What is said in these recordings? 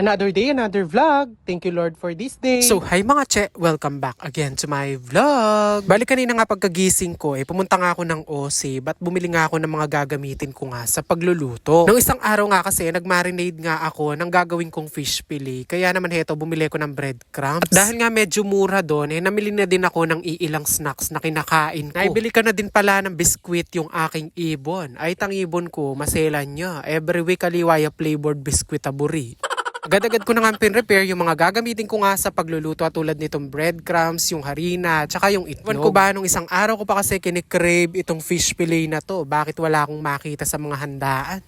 Another day, another vlog. Thank you Lord for this day. So, hi mga che, welcome back again to my vlog. Balik kanina nga pagkagising ko, eh, pumunta nga ako ng OC, ba't bumili nga ako ng mga gagamitin ko nga sa pagluluto. Nung isang araw nga kasi, nagmarinade nga ako ng gagawin kong fish fillet. Kaya naman heto, bumili ko ng breadcrumbs. At dahil nga medyo mura doon, eh, namili na din ako ng iilang snacks na kinakain ko. Naibili ka na din pala ng biskwit yung aking ibon. Ay, tang ibon ko, maselan niya. Every week, kaliwaya flavored biskwit aburi. Agad-agad ko na nga pin-repair yung mga gagamitin ko nga sa pagluluto at tulad nitong breadcrumbs, yung harina, tsaka yung itlog. Iwan ko ba nung isang araw ko pa kasi kinikrave itong fish fillet na to. Bakit wala akong makita sa mga handaan?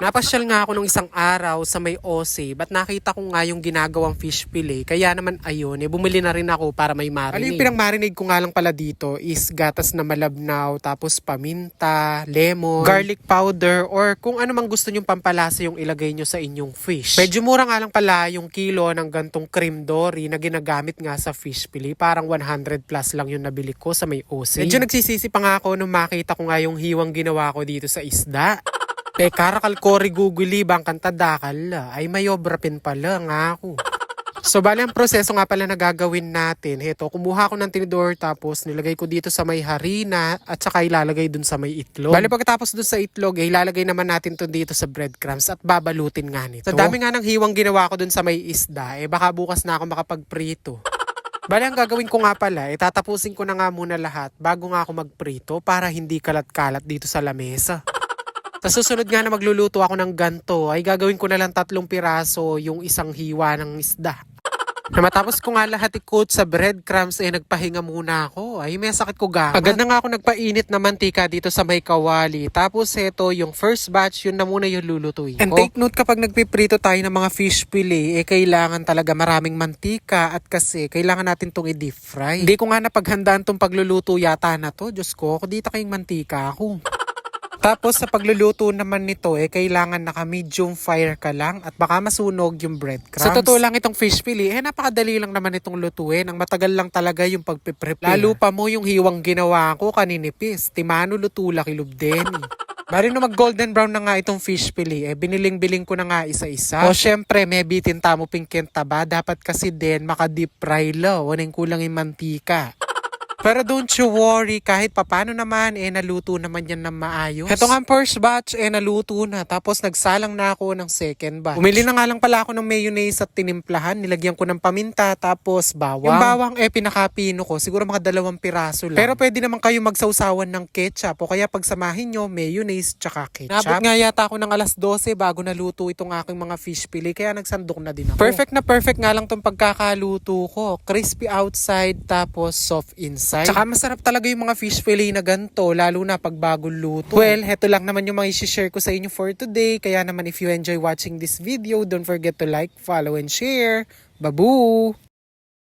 Napasyal nga ako nung isang araw sa may OC, ba't nakita ko nga yung ginagawang fish fillet, kaya naman ayun, eh, bumili na rin ako para may marinade. Ano yung pinang-marinade ko nga lang pala dito is gatas na malabnaw, tapos paminta, lemon, garlic powder, or kung ano mang gusto nyong pampalasa yung ilagay nyo sa inyong fish. Medyo mura nga lang pala yung kilo ng gantong cream dory na ginagamit nga sa fish fillet. Parang 100 plus lang yung nabili ko sa may OC. Medyo nagsisisi pa nga ako nung makita ko nga yung hiwang ginawa ko dito sa isda. Te karakal kori guguli bang kanta dakal ay mayobra pin pala nga ako. So bali ang proseso nga pala na gagawin natin. Heto, kumuha ko ng tinidor tapos nilagay ko dito sa may harina at saka ilalagay dun sa may itlog. Bali pagkatapos dun sa itlog, eh, ilalagay naman natin to dito sa breadcrumbs at babalutin nga nito. Sa dami nga ng hiwang ginawa ko dun sa may isda, eh baka bukas na ako makapagprito. Bali, ang gagawin ko nga pala, eh, tatapusin ko na nga muna lahat bago nga ako magprito para hindi kalat-kalat dito sa lamesa. Sa susunod nga na magluluto ako ng ganto, ay gagawin ko na lang tatlong piraso yung isang hiwa ng isda. Na matapos ko nga lahat ikot sa breadcrumbs, eh nagpahinga muna ako. Ay, may sakit ko gamat. Agad na nga ako nagpainit na mantika dito sa may kawali. Tapos eto, yung first batch, yun na muna yung lulutuin ko. And take note kapag nagpiprito tayo ng mga fish fillet, eh kailangan talaga maraming mantika at kasi kailangan natin tong i-deep fry. Hindi ko nga napaghandaan tong pagluluto yata na to. Diyos ko, dito kayong mantika ako. Tapos sa pagluluto naman nito, eh, kailangan naka medium fire ka lang at baka masunog yung breadcrumbs. Sa totoo lang itong fish fillet, eh napakadali lang naman itong lutuin. Ang matagal lang talaga yung pagpiprepare. Lalo pa mo yung hiwang ginawa ko kaninipis. Timano lutula kilubden. Bari no mag golden brown na nga itong fish fillet, eh biniling-biling ko na nga isa-isa. O syempre, may bitin tamo pingkenta ba? Dapat kasi din maka deep fry lo. Waning kulang yung mantika. Pero don't you worry, kahit papano naman, eh naluto naman yan ng maayos. Ito nga first batch, eh naluto na. Tapos nagsalang na ako ng second batch. Umili na nga lang pala ako ng mayonnaise at tinimplahan. Nilagyan ko ng paminta, tapos bawang. Yung bawang, eh pinakapino ko. Siguro mga dalawang piraso lang. Pero pwede naman kayo magsawsawan ng ketchup. O kaya pagsamahin nyo, mayonnaise tsaka ketchup. Nabot nga yata ako ng alas 12 bago naluto itong aking mga fish fillet. Kaya nagsandok na din ako. Perfect na perfect nga lang tong pagkakaluto ko. Crispy outside, tapos soft inside. Tsaka masarap talaga yung mga fish fillet na ganito, lalo na pag bagong luto. Well, heto lang naman yung mga isi-share ko sa inyo for today. Kaya naman if you enjoy watching this video, don't forget to like, follow, and share. Babu!